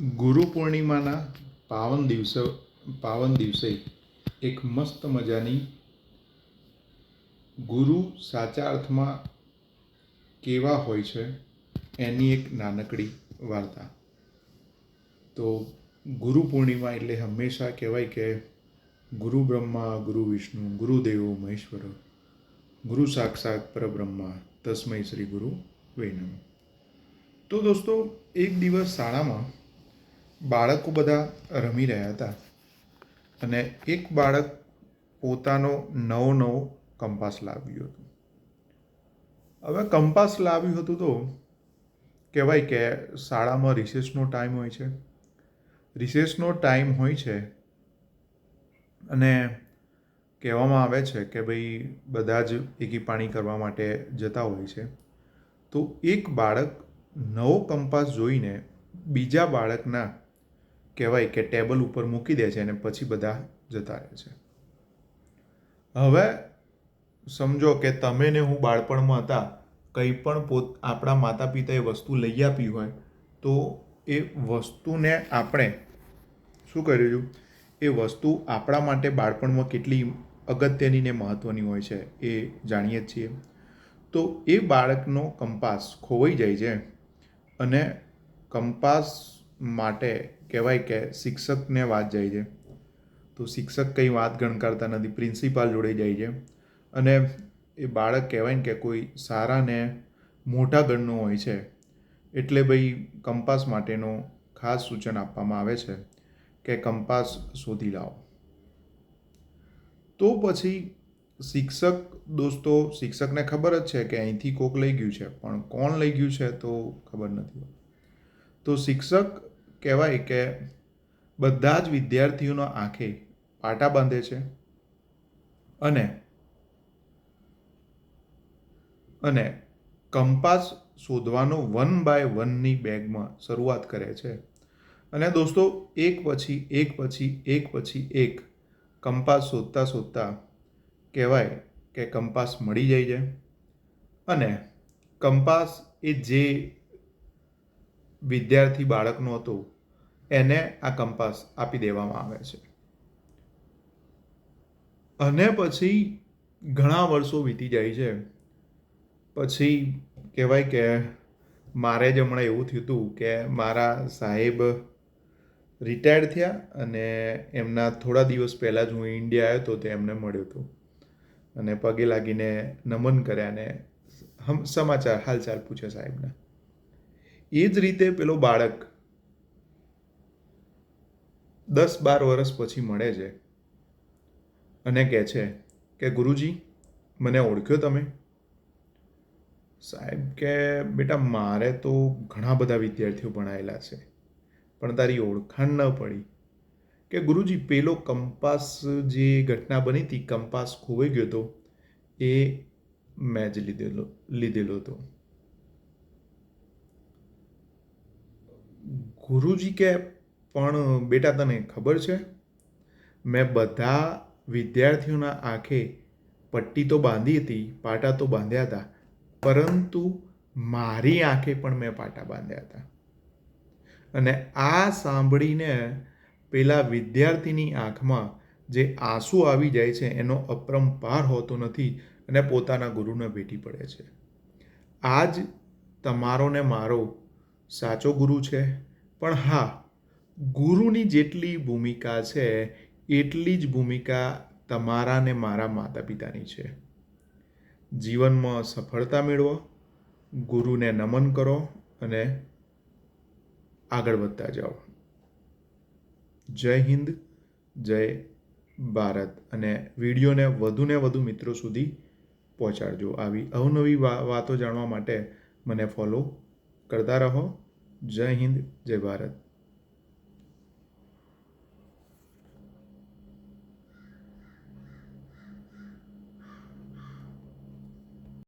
ગુરુ પૂર્ણિમાના પાવન દિવસે પાવન દિવસે એક મસ્ત મજાની ગુરુ સાચા અર્થમાં કેવા હોય છે એની એક નાનકડી વાર્તા. તો ગુરુ પૂર્ણિમા એટલે હંમેશા કહેવાય કે ગુરુ બ્રહ્મા, ગુરુ વિષ્ણુ ગુરુદેવો મહેશ્વર, ગુરુ સાક્ષાત પરબ્રહ્મા, તસ્મય શ્રી ગુરુ વૈનમ. તો દોસ્તો, એક દિવસ શાળામાં બાળકો બધા રમી રહ્યા હતા. અને એક બાળક પોતાનો નવો નવો કંપાસ લાવ્યું હતું. હવે કંપાસ લાવ્યું હતું તો કહેવાય કે શાળામાં રિસેસનો ટાઈમ હોય છે. રિસેસનો ટાઈમ હોય છે અને કહેવામાં આવે છે કે ભાઈ બધા જ એકી પાણી કરવા માટે જતા હોય છે. તો એક બાળક નવો કંપાસ જોઈને બીજા બાળકના કહેવાય કે ટેબલ ઉપર મૂકી દે છે અને પછી બધા જતા રહે છે. હવે સમજો કે તમે ને હું બાળપણમાં હતા, કંઈ પણ પોત, આપણા માતા પિતાએ વસ્તુ લઈ આપી હોય, તો એ વસ્તુને આપણે શું કર્યું એ વસ્તુ આપણા માટે બાળપણમાં કેટલી અગત્યની ને મહત્ત્વની હોય છે એ જાણીએ જ છીએ. તો એ બાળકનો કંપાસ ખોવાઈ જાય છે અને કંપાસ માટે કહેવાય કે શિક્ષકને વાત જાય છે. તો શિક્ષક કંઈ વાત ગણકારતા નથી, પ્રિન્સિપાલ જોડે જાય છે. અને એ બાળક કહેવાય ને કે કોઈ સારાને મોટા ગણનું હોય છે. એટલે ભાઈ કંપાસ માટેનું ખાસ સૂચન આપવામાં આવે છે કે કંપાસ શોધી લાવો. તો પછી શિક્ષક દોસ્તો, શિક્ષકને ખબર જ છે કે અહીંથી કોક લઈ ગયું છે, પણ કોણ લઈ ગયું છે તો ખબર નથી તો શિક્ષક કહેવાય કે બધા જ વિદ્યાર્થીઓનો આંખે પાટા બાંધે છે અને અને કંપાસ શોધવાનો વન બાય વનની બેગમાં શરૂઆત કરે છે. અને દોસ્તો, એક પછી એક પછી એક પછી એક કંપાસ શોધતા શોધતા કહેવાય કે કંપાસ મળી જાય છે. અને કંપાસ એ જે વિદ્યાર્થી બાળકનું હતું, એને આ કંપાસ આપી દેવામાં આવે છે. અને પછી ઘણા વર્ષો વીતી જાય છે. પછી કહેવાય કે મારે જ હમણાં એવું થયું હતું કે મારા સાહેબ રિટાયર્ડ થયા અને એમના થોડા દિવસ પહેલાં જ હું ઇન્ડિયા આવ્યો હતો તે એમને મળ્યો હતો. અને પગે લાગીને નમન કર્યા અને હમ સમાચાર, હાલચાલ પૂછે સાહેબના. એ જ રીતે પેલો બાળક દસ બાર વર્ષ પછી મળે છે અને કહે છે કે, ગુરુજી, મને ઓળખ્યો તમે? સાહેબ કે, બેટા, મારે તો ઘણા બધા વિદ્યાર્થીઓ ભણાયેલા છે, પણ તારી ઓળખાણ ન પડી. કે, ગુરુજી, પેલો કંપાસ જે ઘટના બની હતી, કંપાસ ખોવાઈ ગયો હતો, એ મેં જ લીધેલો લીધેલો હતો. ગુરુજી કે પણ બેટા તને ખબર છે? મેં બધા વિદ્યાર્થીઓના આંખે પટ્ટી તો બાંધી હતી, પાટા તો બાંધ્યા હતા, પરંતુ મારી આંખે પણ મેં પાટા બાંધ્યા હતા. અને આ સાંભળીને પેલા વિદ્યાર્થીની આંખમાં જે આંસુ આવી જાય છે, એનો અપરંપાર હોતો નથી અને પોતાના ગુરુને ભેટી પડે છે. આ જ તમારો ને મારો સાચો ગુરુ છે? પણ હા, ગુરુની જેટલી ભૂમિકા છે, એટલી જ ભૂમિકા તમારા ને મારા માતા પિતાની છે. જીવનમાં સફળતા મેળવો, ગુરુને નમન કરો અને આગળ વધતા જાઓ. જય હિન્દ, જય ભારત. અને વિડીયોને વધુને વધુ મિત્રો સુધી પહોંચાડજો. આવી અવનવી વાતો જાણવા માટે મને ફોલો કરતા રહો. જય હિન્દ જય ભારત.